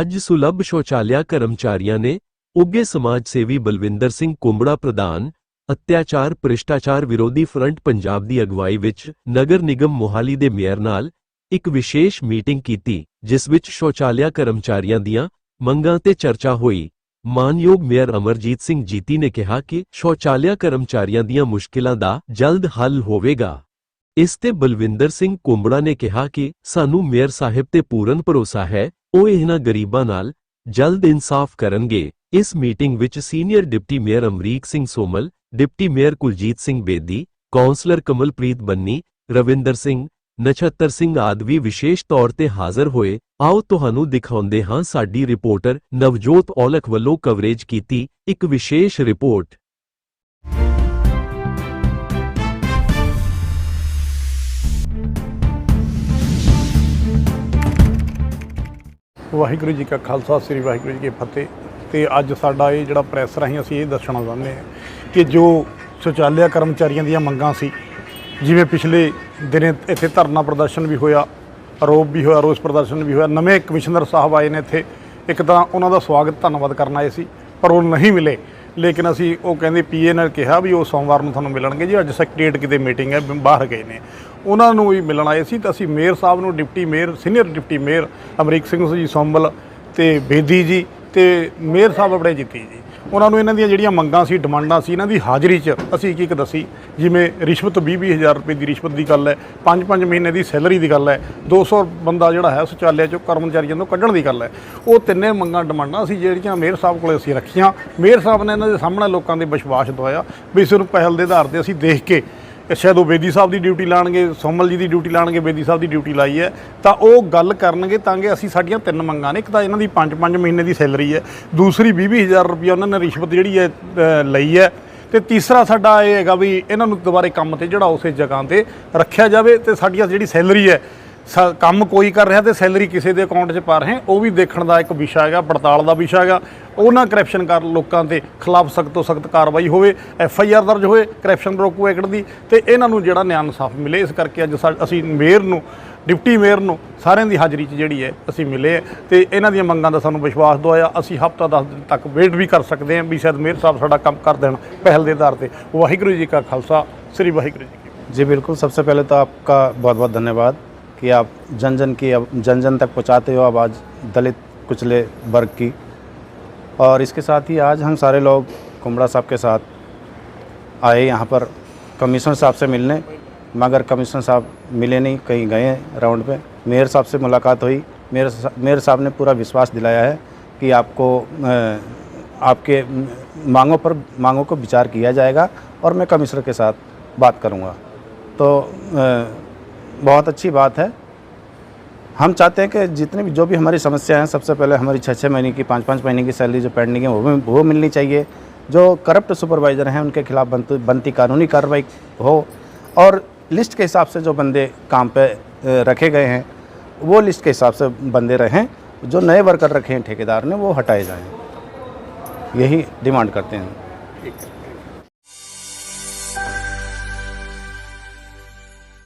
ਅੱਜ ਸੁਲਭ ਸ਼ੌਚਾਲਿਆ ਕਰਮਚਾਰੀਆਂ ਨੇ ਉੱਗੇ ਸਮਾਜ ਸੇਵੀ ਬਲਵਿੰਦਰ ਸਿੰਘ ਕੁੰਬੜਾ ਪ੍ਰਧਾਨ, ਅਤਿਆਚਾਰ ਭ੍ਰਿਸ਼ਟਾਚਾਰ ਵਿਰੋਧੀ ਫਰੰਟ ਪੰਜਾਬ ਦੀ ਅਗਵਾਈ ਵਿੱਚ ਨਗਰ ਨਿਗਮ ਮੋਹਾਲੀ ਦੇ ਮੇਅਰ ਨਾਲ ਇੱਕ ਵਿਸ਼ੇਸ਼ ਮੀਟਿੰਗ ਕੀਤੀ, ਜਿਸ ਵਿੱਚ ਸ਼ੌਚਾਲਿਆ ਕਰਮਚਾਰੀਆਂ ਦੀਆਂ ਮੰਗਾਂ ਤੇ ਚਰਚਾ ਹੋਈ। ਮਾਨਯੋਗ ਮੇਅਰ ਅਮਰਜੀਤ ਸਿੰਘ ਜੀਤੀ ਨੇ ਕਿਹਾ ਕਿ ਸ਼ੌਚਾਲਿਆ ਕਰਮਚਾਰੀਆਂ ਦੀਆਂ ਮੁਸ਼ਕਿਲਾਂ ਦਾ ਜਲਦ ਹੱਲ ਹੋਵੇਗਾ। ਇਸ ਤੇ ਬਲਵਿੰਦਰ ਸਿੰਘ ਕੁੰਬੜਾ ਨੇ ਕਿਹਾ ਕਿ ਸਾਨੂੰ ਮੇਅਰ ਸਾਹਿਬ ਤੇ ਪੂਰਨ ਭਰੋਸਾ ਹੈ ਉਹ ਇਹਨਾਂ ਗਰੀਬਾਂ ਨਾਲ ਜਲਦ ਇਨਸਾਫ ਕਰਨਗੇ। ਇਸ ਮੀਟਿੰਗ ਵਿੱਚ senior deputy mayor Amrik Singh Somal, deputy mayor Kuljit Singh Bedi councillor Kamalpreet Bunny, Ravinder Singh, Nachhattar Singh ਆਦਿ ਵੀ ਵਿਸ਼ੇਸ਼ ਤੌਰ ਤੇ ਹਾਜ਼ਰ ਹੋਏ। ਆਓ ਤੁਹਾਨੂੰ ਦਿਖਾਉਂਦੇ ਹਾਂ ਸਾਡੀ ਰਿਪੋਰਟਰ ਨਵਜੋਤ ਔਲਖ ਵੱਲੋਂ ਕਵਰੇਜ ਕੀਤੀ ਇੱਕ ਵਿਸ਼ੇਸ਼ ਰਿਪੋਰਟ। ਵਾਹਿਗੁਰੂ ਜੀ ਕਾ ਖਾਲਸਾ, ਸ੍ਰੀ ਵਾਹਿਗੁਰੂ ਜੀ ਕੀ ਫਤਿਹ। ਤੇ ਅੱਜ ਸਾਡਾ ਇਹ ਜਿਹੜਾ ਪ੍ਰੈਸ ਰਾਹੀਂ ਅਸੀਂ ਇਹ ਦੱਸਣਾ ਚਾਹੁੰਦੇ ਹਾਂ ਕਿ ਜੋ ਸ਼ੌਚਾਲਿਆ ਕਰਮਚਾਰੀਆਂ ਦੀਆਂ ਮੰਗਾਂ ਸੀ, ਜਿਵੇਂ ਪਿਛਲੇ ਦਿਨੇ ਇੱਥੇ ਧਰਨਾ ਪ੍ਰਦਰਸ਼ਨ ਵੀ ਹੋਇਆ, ਆਰੋਪ ਵੀ ਹੋਇਆ, ਰੋਸ ਪ੍ਰਦਰਸ਼ਨ ਵੀ ਹੋਇਆ, ਨਵੇਂ ਕਮਿਸ਼ਨਰ ਸਾਹਿਬ ਆਏ ਨੇ ਇੱਥੇ। ਇੱਕ ਤਾਂ ਉਹਨਾਂ ਦਾ ਸਵਾਗਤ ਧੰਨਵਾਦ ਕਰਨ ਆਏ ਸੀ, ਪਰ ਉਹ ਨਹੀਂ ਮਿਲੇ। ਲੇਕਿਨ ਅਸੀਂ ਉਹ ਕਹਿੰਦੇ ਪੀਏ ਨਾਲ ਕਿਹਾ ਵੀ ਉਹ ਸੋਮਵਾਰ ਨੂੰ ਤੁਹਾਨੂੰ ਮਿਲਣਗੇ ਜੀ, ਅੱਜ ਸੈਕਟਰੀਏਟ ਕਿਤੇ ਮੀਟਿੰਗ ਹੈ ਬਾਹਰ ਗਏ ਨੇ। ਉਹਨਾਂ ਨੂੰ ਵੀ ਮਿਲਣ ਆਏ ਸੀ ਤਾਂ ਅਸੀਂ ਮੇਅਰ ਸਾਹਿਬ ਨੂੰ, deputy mayor senior deputy mayor Amrik Singh ji Somal ਤੇ ਬੇਦੀ ਜੀ ਤੇ ਮੇਅਰ ਸਾਹਿਬ ਆਪਣੇ ਜਿੱਤੀ ਜੀ। ਉਹਨਾਂ ਨੂੰ ਇਹਨਾਂ ਦੀਆਂ ਜਿਹੜੀਆਂ ਮੰਗਾਂ ਸੀ, ਡਿਮਾਂਡਾਂ ਸੀ, ਇਹਨਾਂ ਦੀ ਹਾਜ਼ਰੀ 'ਚ ਅਸੀਂ ਇੱਕ ਇੱਕ ਦੱਸੀ? ਜਿਵੇਂ ਰਿਸ਼ਵਤ 20 ਹਜ਼ਾਰ ਰੁਪਏ ਦੀ ਰਿਸ਼ਵਤ ਦੀ ਗੱਲ ਹੈ 5-5 ਮਹੀਨੇ ਦੀ ਸੈਲਰੀ ਦੀ ਗੱਲ ਹੈ 200 ਬੰਦਾ ਜਿਹੜਾ ਹੈ ਸ਼ੌਚਾਲਿਆ 'ਚੋਂ ਕਰਮਚਾਰੀਆਂ ਤੋਂ ਕੱਢਣ ਦੀ ਗੱਲ ਹੈ। ਉਹ ਤਿੰਨੇ ਮੰਗਾਂ, ਡਿਮਾਂਡਾਂ ਸੀ ਜਿਹੜੀਆਂ ਮੇਅਰ ਸਾਹਿਬ ਕੋਲੇ ਅਸੀਂ ਰੱਖੀਆਂ। ਮੇਅਰ ਸਾਹਿਬ ਨੇ ਇਹਨਾਂ ਦੇ ਸਾਹਮਣੇ ਲੋਕਾਂ ਦੇ ਵਿਸ਼ਵਾਸ ਦਵਾਇਆ ਵੀ ਇਸ ਨੂੰ ਪਹਿਲ ਦੇ ਆਧਾਰ ਤੇ ਅਸੀਂ ਦੇਖ ਕੇ ਸ਼ਾਇਦ ਉਹ ਬੇਦੀ ਸਾਹਿਬ ਦੀ ਡਿਊਟੀ ਲਾਣਗੇ, ਸੋਮਲ ਜੀ ਦੀ ਡਿਊਟੀ ਲਾਣਗੇ, ਬੇਦੀ ਸਾਹਿਬ ਦੀ ਡਿਊਟੀ ਲਾਈ ਹੈ। ਤਾਂ ਉਹ ਗੱਲ ਕਰਨਗੇ ਤਾਂ ਕਿ ਅਸੀਂ ਸਾਡੀਆਂ ਤਿੰਨ ਮੰਗਾਂ ਨੇ, ਇੱਕ ਤਾਂ ਇਹਨਾਂ ਦੀ 5-5 ਮਹੀਨੇ ਦੀ ਸੈਲਰੀ ਹੈ, ਦੂਸਰੀ 20 ਹਜ਼ਾਰ ਰੁਪਏ ਉਹਨਾਂ ਨੇ ਰਿਸ਼ਵਤ ਜਿਹੜੀ ਹੈ ਲਈ ਹੈ। ਤੇ ਤੀਸਰਾ ਸਾਡਾ ਇਹ ਹੈਗਾ ਵੀ ਇਹਨਾਂ ਨੂੰ ਦੁਬਾਰੇ ਕੰਮ ਤੇ, ਜਿਹੜਾ ਉਸੇ ਜਗ੍ਹਾ ਤੇ ਰੱਖਿਆ ਜਾਵੇ ਤੇ ਸਾਡੀ ਜਿਹੜੀ ਸੈਲਰੀ ਹੈ ਕੰਮ ਕੋਈ ਕਰ ਰਿਹਾ ਤੇ ਸੈਲਰੀ ਕਿਸੇ ਦੇ ਅਕਾਊਂਟ 'ਚ ਪਾ ਰਹੇ, ਉਹ ਵੀ ਦੇਖਣ ਦਾ ਇੱਕ ਵਿਸ਼ਾ ਹੈਗਾ, ਪੜਤਾਲ ਦਾ ਵਿਸ਼ਾ ਹੈਗਾ। ਉਹਨਾਂ ਕਰਪਸ਼ਨ ਕਰ ਲੋਕਾਂ ਦੇ ਖਿਲਾਫ ਸਖਤ ਤੋਂ ਸਖਤ ਕਾਰਵਾਈ ਹੋਵੇ ਐਫ ਆਈ ਆਰ ਦਰਜ ਹੋਵੇ ਕਰਪਸ਼ਨ ਰੋਕੂ ਐਕਟ ਦੀ, ਤੇ ਇਹਨਾਂ ਨੂੰ ਜਿਹੜਾ ਨਿਆਂ ਇਨਸਾਫ ਮਿਲੇ, ਇਸ ਕਰਕੇ ਅੱਜ ਅਸੀਂ ਮੇਅਰ ਨੂੰ, ਡਿਪਟੀ ਮੇਅਰ ਨੂੰ ਸਾਰਿਆਂ ਦੀ ਹਾਜ਼ਰੀ 'ਚ ਜਿਹੜੀ ਹੈ, ਅਸੀਂ ਮਿਲੇ ਤੇ ਇਹਨਾਂ ਦੀਆਂ ਮੰਗਾਂ ਦਾ ਸਾਨੂੰ ਵਿਸ਼ਵਾਸ ਦਵਾਇਆ, ਅਸੀਂ ਹਫਤਾ 10 ਦਿਨ ਤੱਕ ਵੇਟ ਵੀ ਕਰ ਸਕਦੇ ਹਾਂ ਵੀ ਸ਼ਾਇਦ ਮੇਅਰ ਸਾਹਿਬ ਸਾਡਾ ਕੰਮ ਕਰ ਦੇਣ, ਪਹਿਲ ਦੇ ਆਧਾਰ ਤੇ। ਵਾਹਿਗੁਰੂ ਜੀ ਕਾ ਖਾਲਸਾ, ਸ੍ਰੀ ਵਾਹਿਗੁਰੂ ਜੀ ਕੀ ਜੀ ਬਿਲਕੁਲ, ਸਭ ਤੋਂ ਪਹਿਲੇ ਤਾਂ ਆਪਕਾ ਬਹੁਤ ਬਹੁਤ ਧੰਨਵਾਦ। कि आप जन जन की अब जन जन तक पहुंचाते हो आवाज़ दलित कुचले वर्ग की। और इसके साथ ही आज हम सारे लोग कुमड़ा साहब के साथ आए यहाँ पर कमिश्नर साहब से मिलने। मगर कमिश्नर साहब मिले नहीं, कहीं गए राउंड पे। मेयर साहब से मुलाकात हुई। मेयर मेयर साहब ने पूरा विश्वास दिलाया है कि आपको आपके मांगों पर, मांगों को विचार किया जाएगा और मैं कमिश्नर के साथ बात करूँगा। तो बहुत अच्छी बात है। हम चाहते हैं कि जितने भी जो भी हमारी समस्या हैं, सबसे पहले हमारी छः छः महीने की पाँच पाँच महीने की सैलरी जो पेंडिंग है, वो भी, वो मिलनी चाहिए। जो करप्ट सुपरवाइज़र हैं, उनके खिलाफ बनती बनती कानूनी कार्रवाई हो और लिस्ट के हिसाब से जो बंदे काम पे रखे गए हैं, वो लिस्ट के हिसाब से बंदे रहें, जो नए वर्कर रखे हैं, ठेकेदार ने, वो हटाए जाएँ। यही डिमांड करते हैं।